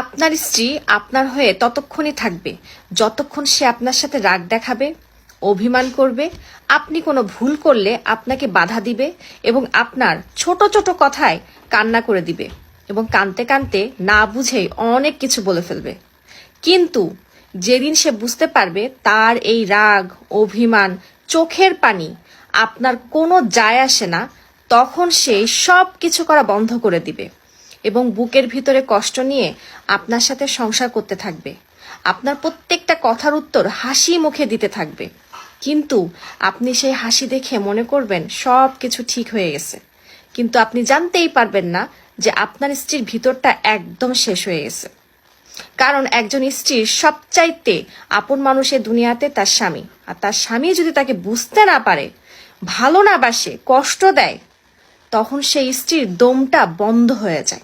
আপনার স্ত্রী আপনার হয়ে ততক্ষণই থাকবে। যতক্ষণ সে আপনার সাথে রাগ দেখাবে, অভিমান করবে, আপনি কোনো ভুল করলে আপনাকে বাধা দিবে এবং আপনার ছোট ছোট কথায় কান্না করে দিবে এবং কানতে কানতে না বুঝেই অনেক কিছু বলে ফেলবে। কিন্তু যেদিন সে বুঝতে পারবে তার এই রাগ, অভিমান, চোখের পানি আপনার কোনো যায় আসে না, তখন সে সব কিছু করা বন্ধ করে দিবে। এবং বুকের ভিতরে কষ্ট নিয়ে আপনার সাথে সংসার করতে থাকবে। আপনার প্রত্যেকটা কথার উত্তর হাসি মুখে দিতে থাকবে। কিন্তু আপনি সেই হাসি দেখে মনে করবেন সব কিছু ঠিক হয়ে গেছে। কিন্তু আপনি জানতেই পারবেন না যে আপনার স্ত্রীর ভিতরটা একদম শেষ হয়ে গেছে। কারণ একজন স্ত্রীর সবচাইতে আপন মানুষের দুনিয়াতে তার স্বামী। আর তার স্বামী যদি তাকে বুঝতে না পারে, ভালো না বাসে, কষ্ট দেয়, তখন সেই স্ত্রীর দমটা বন্ধ হয়ে যায়।